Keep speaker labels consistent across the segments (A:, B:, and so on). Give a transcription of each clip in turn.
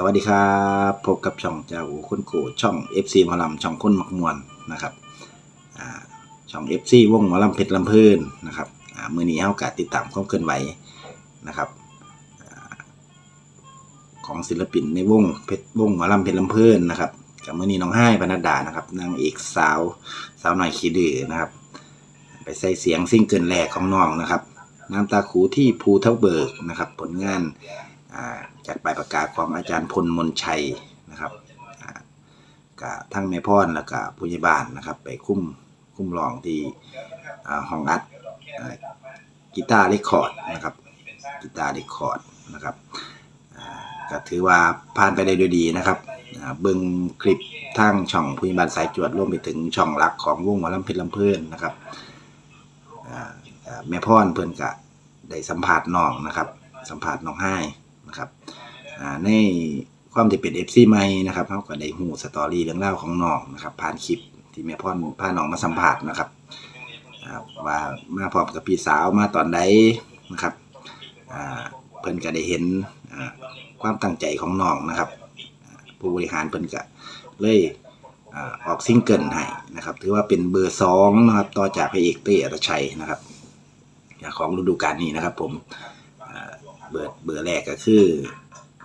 A: สวัสดีครับพบกับช่องเจ้าคุณโกช่อง FC หมอลำช่องคนมักมวนนะครับอ่าช่อง FC วงหมอลำเพชรลำเพลินนะครับมือนี้เฮากะติดตามความเคลื่อนไหวนะครับอของศิลปินในวงเพชรวงหมอลำเพชรลำเพลินนะครับกับมือนี้น้องไห้ปนัดดานะครับนางเอกสาวสาวหน่อยขีดื้อนะครับ ไปใส่เสียงซิ่งเกิลแรกของน้องนะครับน้ำตาขูที่ภูเท่าเบิกนะครับ ผลงานา จากปลายประกาศของอาจารย์พลมนชัยนะครับกับทั้งแม่พ่อนแล้วก็ผู้ใหญ่บ้านนะครับ ไปคุ้มคุ้มรองที่ห้องอัดกีตาร์เรคคอร์ดนะครับกีตาร์เรคคอร์ดนะครับก็ถือว่าผ่านไปได้ด้วยดีนะครับเบิ่งคลิปทางช่องผู้ใหญ่บ้านสายจวดร่วมไปถึงช่องหลักของวงหมอลำเพชรลำเพลินนะครับแม่พ่อนเพิ่นกะได้สัมผัสน้องนะครับ สัมผัสน้องไห้ นะครับในความที่เป็น FC ใหม่นะครับเขาก็ได้ฮู้สตอรี่เรื่องราของน้องนะครับผ่านคลิปที่แม่พ่อพาน้องมาสัมผัสนะครับว่ามาพร้อมกับพี่สาวมาตอนใดนะครับเพิ่นก็ได้เห็นความตั้งใจของน้องนะครับ ผู้บริหารเพิ่นก็เลยออกซิงเกิลให้นะครับ ถือว่าเป็นเบอร์สองนะครับ ต่อจากพระเอกเต้อัตชัยนะครับ ของฤดูกาลนี้นะครับผม เบอร์เบอร์แรกก็คือ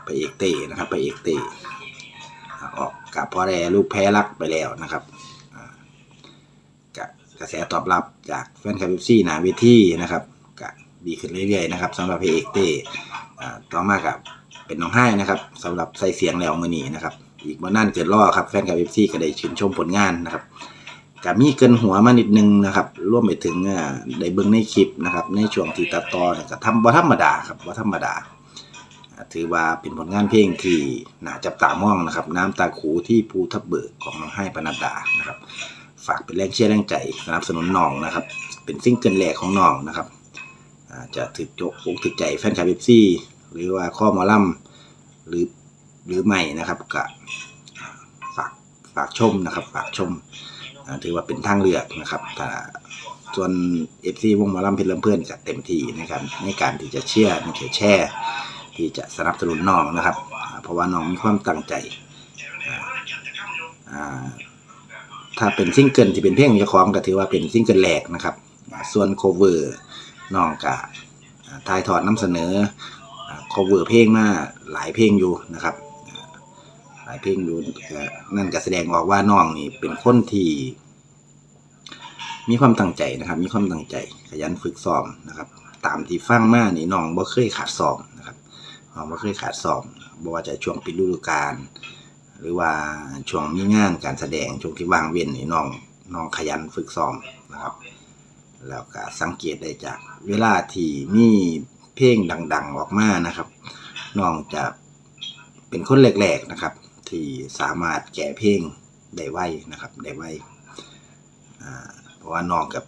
A: พระเอกเต้นะครับพระเอกเต้อออกกับพ่อแร่ลูกแพ้รักไปแล้วนะครับกระแสตอบรับจากแฟนคลับซีหนาเวทีนะครับกะดีขึ้นเรื่อยๆนะครับสำหรับพระเอกเต้ต่อมากับเป็นน้องไห้นะครับสำหรับใส่เสียงแล้วมือนี้นะครับ อีกบ่นั่นเกิดล่อครับแฟนคลับเอฟซีก็ได้ชื่นชมผลงานนะครับ ก็มีเกินหัวมานิดนึงนะครับร่วมไปถึงอ่าได้เบิ่งในคลิปนะครับ ในช่วงที่ตัดต่อเนี่ยก็ทำบ่ธรรมดาครับบ่ธรรมดา ถือว่าเป็นผลงานเพลงที่น่าจับตามองนะครับ น้ำตาขูที่ภูทับเบิกของน้องให้ปนัดดานะครับ ฝากเป็นแรงเชียร์แรงใจสนับสนุนน้องนะครับ เป็นซิงเกิลแรกของน้องนะครับจะถึกจกอกถึกใจแฟนคลับเอฟซีหรือว่าข้อมอลำหรือหรือไม่นะครับก็ฝากฝากชมนะครับ ฝากชม ถือว่าเป็นทางเลือกนะครับถ้าส่วนเอฟซีวงมอลำเพชรลำเพื่อนก็เต็มที่นะครับในการที่จะเชื่อในการแช่ที่จะสนับสนุนน้องนะครับ เพราะว่าน้องมีความตั้งใจถ้าเป็นซิงเกิลที่เป็นเพลงของเจ้าของก็ถือว่าเป็นซิงเกิลแรกนะครับ ส่วนโคเวอร์น้องก็อ่ายทอดน้ำเสนอ cover เพลงมาหลายเพลงอยู่นะครับ หลายเพลงอยู่นั่นก็แสดงออกว่าน้องนี่เป็นคนที่ มีความตั้งใจนะครับ มีความตั้งใจ ขยันฝึกซ้อมนะครับ ตามที่ฟังมานี่น้องบ่เคยขาดซ้อมนะครับน้องบ่เคยขาดซ้อมบ่ว่าจะช่วงปิดฤดูกาลหรือว่าช่วงมีงานการแสดงช่วงที่ว่างเว้นนี่น้องน้องขยันฝึกซ้อมนะครับ แล้วก็สังเกตได้จาก เวลาที่มีเพลงดัง ๆ ออกมานะครับน้องจะเป็นคนแรกๆนะครับ ที่สามารถแก้เพลงได้ไวนะครับได้ไวเพราะว่าน้องกับ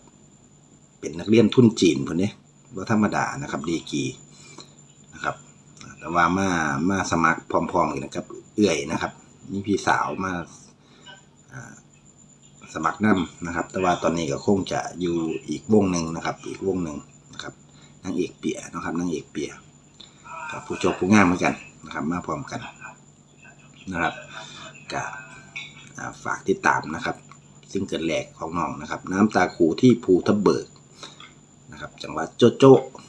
A: เป็นนักเรียนทุนจีนคนนี้ว่าธรรมดานะครับดีกีนะครับแต่ว่ามามาสมัครพร้อมๆกันนะครับเอื่อยนะครับนี่พี่สาวมาสมัครนำนะครับ แต่ว่าตอนนี้ก็คงจะอยู่อีกวงหนึ่งนะครับ อีกวงหนึ่งนะครับนางเอกเปียนะครับนางเอกเปียกับผู้จบผู้งามเหมือนกันนะครับ มาพร้อมกัน นะครับก็ฝากติดตามนะครับซิงเกิลแรกของน้องนะครับ น้ำตาคูที่ภูทับเบิกนะครับจังหวัดโจโจ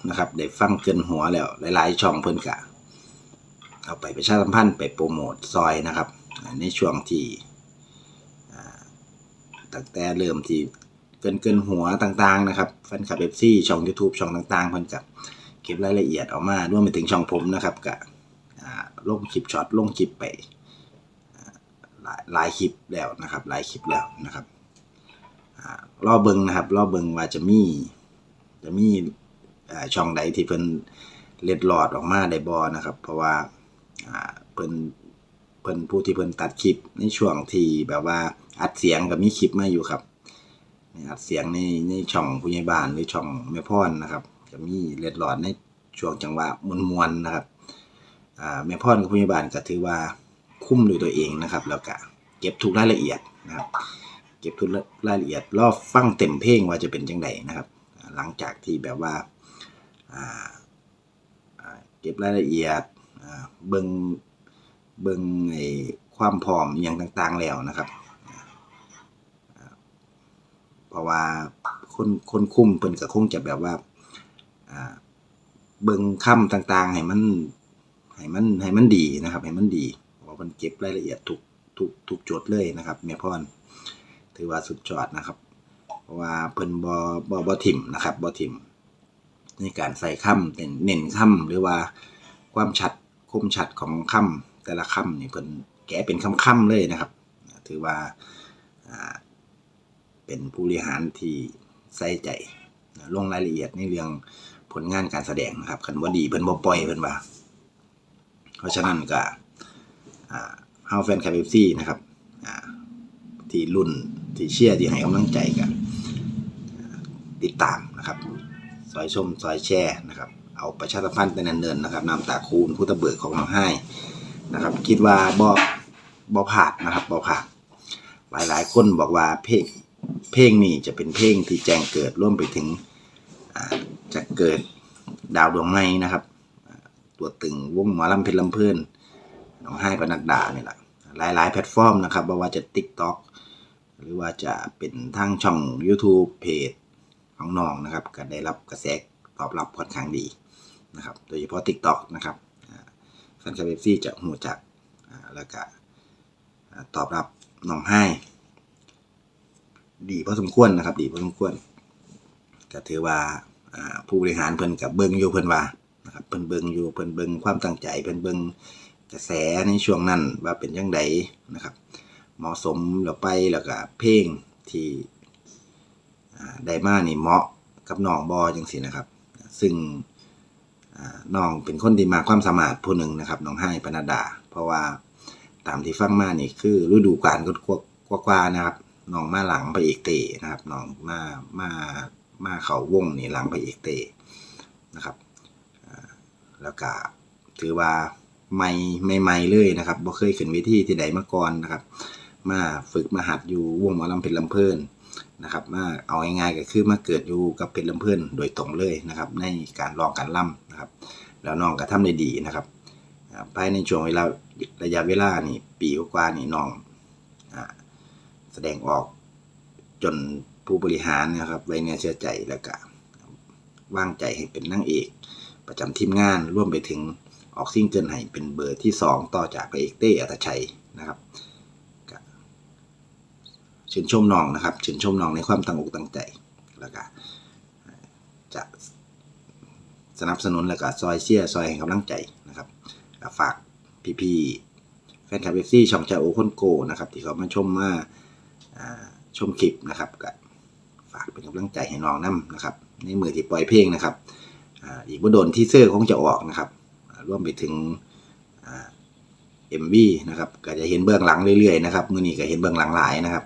A: นะครับได้ฟังเกินหัวแล้วหลายๆ ช่องเพิ่นกะ เอาไปประชาสัมพันธ์ไปโปรโมทซอยนะครับ ในช่วงที่ตั้งแต่เริ่มที่เกินเกินหัวต่างๆนะครับแฟนคลับเอฟซีช่อง YouTube ช่องต่างๆเพิ่นกับเก็บรายละเอียดออกมารวมไปถึงช่องผมนะครับกับอ่าลงคลิปช็อตลงคลิปไป หลายหลายคลิปแล้วนะครับ หลายคลิปแล้วนะครับรอเบิงนะครับรอเบิงว่าจะมีจะมีช่องใดที่เพิ่นเล็ดหลอดออกมาได้บ่นะครับ เพราะว่าเพิ่นเพิ่นผู้ที่เพิ่นตัดคลิปในช่วงที่แบบว่าอัดเสียงกับมีคลิปมาอยู่ครับอัดเสียงในในช่องผู้ใหญ่บ้านหรือช่องแม่พรนะครับจะมีเล็ดหลอดในช่วงจังหวะมวนๆนะครับแม่พรกับผู้ใหญ่บ้านก็ถือว่า คุ้มด้วยตัวเองนะครับ แล้วก็เก็บทุกรายละเอียดนะครับ เก็บทุกรายละเอียดรอบฟังเต็มเพลงว่าจะเป็นจังไดนะครับ หลังจากที่แบบว่าเก็บรายละเอียดเบิ่งเบิ่งไอความพร้อมอย่างต่างๆแล้วนะครับเพราะว่าคนคนคุ้มเพิ่นก็คงจะแบบว่าเบิ่งคำต่างๆ ให้มันให้มันให้มันดีนะครับ ให้มันดี เพราะว่าเพิ่นเก็บรายละเอียดทุกทุกทุกจุดเลยนะครับแม่พรถือว่าสุดยอดนะครับ เพราะว่าเพิ่นบ่บ่บ่ถิ่มนะครับบ่ถิ่มในการใส่คำเน้นเน้นคำหรือว่าความชัดคมชัดของคำแต่ละคำนี่เพิ่นแกะเป็นคำๆเลยนะครับ ถือว่าเป็นผู้บริหารที่ใส่ใจลงรายละเอียดในเรื่องผลงานการแสดงนะครับคันบ่ดีเพิ่นบ่ปล่อยเพิ่นว่า เพราะฉะนั้นก็ เฮาแฟนคลับ FC นะครับที่รุ่นที่เชียร์ที่ให้กำลังใจกัน ติดตามนะครับซอยชมซอยแชร์นะครับ เอาประชาสัมพันธ์แต่เนินๆนะครับนำตาคูณพุทธเบิกของน้องให้นะครับ คิดว่าบ่บ่ผาดนะครับบ่ผาดหลายหลายคนบอกว่าเพลงเพลงนี้จะเป็นเพลงที่แจ้งเกิดร่วมไปถึงอ่าจะเกิดดาวดวงใหม่นะครับ ตัวตึงวงหมอลำเพชรลำเพลิน น้องให้ปนัดดาเนี่ยแหละหลายๆ แพลตฟอร์มนะครับบ่ว่าจะ TikTok หรือว่าจะเป็นทางช่อง YouTube เพจของน้องนะครับ ก็ได้รับกระแสตอบรับค่อนข้างดีนะครับ โดยเฉพาะ TikTok นะครับอ่าแฟนคลับเอฟซีจะหูจักแล้วก็ตอบรับน้องให้ดีพอสมควรนะครับ ดีพอสมควรก็ถือว่าผู้บริหารเพิ่นกับเบิงอยู่เพิ่นว่านะครับเพิ่นเบิงอยู่เพิ่นเบิงความตั้งใจเพิ่นเบิง กระแสในช่วงนั้นว่าเป็นยังไงนะครับ เหมาะสมแล้วไปแล้วก็เพลงที่ได้มานี่เหมาะกับน้องบอจังสินะครับ ซึ่งน้องเป็นคนที่มาความสามารถผู้หนึ่งนะครับน้องให้ปนัดดา เพราะว่าตามที่ฟังมานี่คือฤดูกาลก็กว่านะครับน้องมาหลังไปเอกเตนะครับน้องมามามาเขาวงนี่หลังไปเอกเตนะครับแล้วก็ถือว่า ไม่ไม่ไม่ๆเลยนะครับบ่เคยขึ้นเวทีที่ใดมาก่อนนะครับ มาฝึกมาหัดอยู่วงหมอลำเพชรลำเพลินนะครับมาเอาง่ายๆก็คือมาเกิดอยู่กับเพชรลำเพื่อนโดยตรงเลยนะครับ ในการร้องการล่ำนะครับ แล้วน้องก็ทำได้ดีนะครับภายในช่วงเวลาระยะเวลานี่ปีกว่าๆนี่น้องแสดงออกจนผู้บริหารนะครับไว้เนื้อเชื่อใจแล้วก็ว่างใจให้เป็นนางเอก ประจำทีมงานร่วมไปถึง ออกซิงเกิลให้เป็นเบอร์ที่ 2 ต่อจากพระเอกเต้อัตชัยนะครับก็ชื่นชมน้องนะครับชื่นชมน้องในความตั้งอกตั้งใจแล้วก็จะสนับสนุนแล้วก็ซอยเชียร์ซอยให้กำลังใจนะครับฝากพี่ๆแฟนคลับเอฟซีช่องจาโอคนโกนะครับ ที่เขามาชมมาชมคลิปนะครับก็ฝากเป็นกำลังใจให้น้องนํนะครับ ในมือที่ปล่อยเพลงนะครับอีกบ่โดนที่เสื้อคงจะออกนะครับ รวมไปถึงอ่า MV นะครับก็จะเห็นเบื้องหลังเรื่อยๆนะครับมื้อนี้ก็เห็นเบื้องหลังหลายนะครับ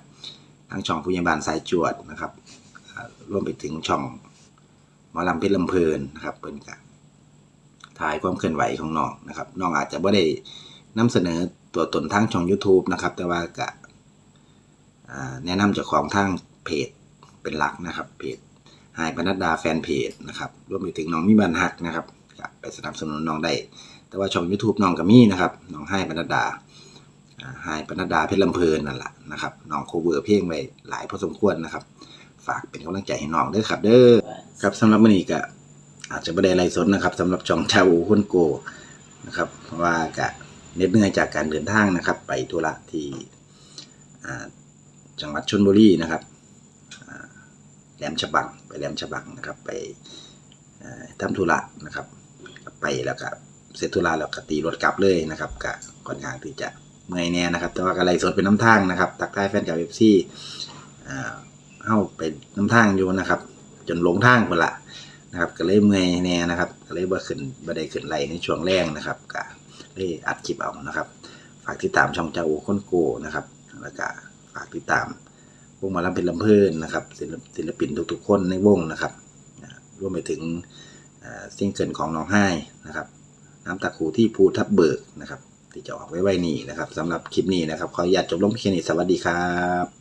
A: ทางช่องผู้ใหญ่บ้านสายจวดนะครับอ่ารวมไปถึงช่องหมอลำเพชรลำเพลินนะครับเพิ่นก็ถ่ายความเคลื่อนไหวของน้องนะครับน้องอาจจะไม่ได้นำเสนอตัวตนทางช่อง YouTube นะครับ แต่ว่าก็แนะนำเจากของทางเพจเป็นหลักนะครับเพจหายปนัดดาแฟนเพจนะครับรวมไปถึงน้องมีบันหักนะครับ ก็ไปสนับสนุนน้องได้ แต่ว่าช่อง YouTube น้องก็มีนะครับน้องให้ปนัดาอ่าหายปนัดดาเพชรลำเพลินนั่นแหละนะครับน้องโคเวอร์เพลงไว้หลายพอสมควรนะครับ ฝากเป็นกำลังใจให้น้องด้อครับ เด้อครับสำหรับมื้อนี้ก็อาจจะไม่ได้ไรสนนะครับสำหรับช่องชาวอูคนโกนะครับเพราะว่าก็เน็ดเหนื่อยจากการเดินทางนะครับ ไปธุระที่จังหวัดชลบุรีนะครับแหลมฉบังไปแหลมฉบังนะครับ ไปทำธุระนะครับ ไปแล้วก็เสร็จธุระแล้วก็ตีรถกลับเลยนะครับก็ค่อนข้างที่จะเมื่อยแน่นะครับ แต่ว่าก็ไล่สดเป็นน้ำทางนะครับตักใต้แฟนกับเอฟซี่เข้าไปน้ำทางอยู่นะครับ จนหลงทางคนละนะครับ ก็เลยเมื่อยแน่นะครับก็เลยบ่ขึ้นบ่ได้ขึ้นไล่ในช่วงแรกนะครับก็เลยอัดคลิปเอานะครับ ฝากติดตามช่องเจ้าโอคนโกนะครับ แล้วก็ฝากติดตามวงมาลำเป็นลำเพลินนะครับศิลปินทุกๆ คนในวงนะครับรวมไปถึง ซิงเกิลของน้องไห้นะครับน้ำตาคูที่ภูทับเบิกนะครับที่จะออกไว้ไว้นี่นะครับสำหรับคลิปนี้นะครับขออนุญาตจบลงเพียงนี้สวัสดีครับ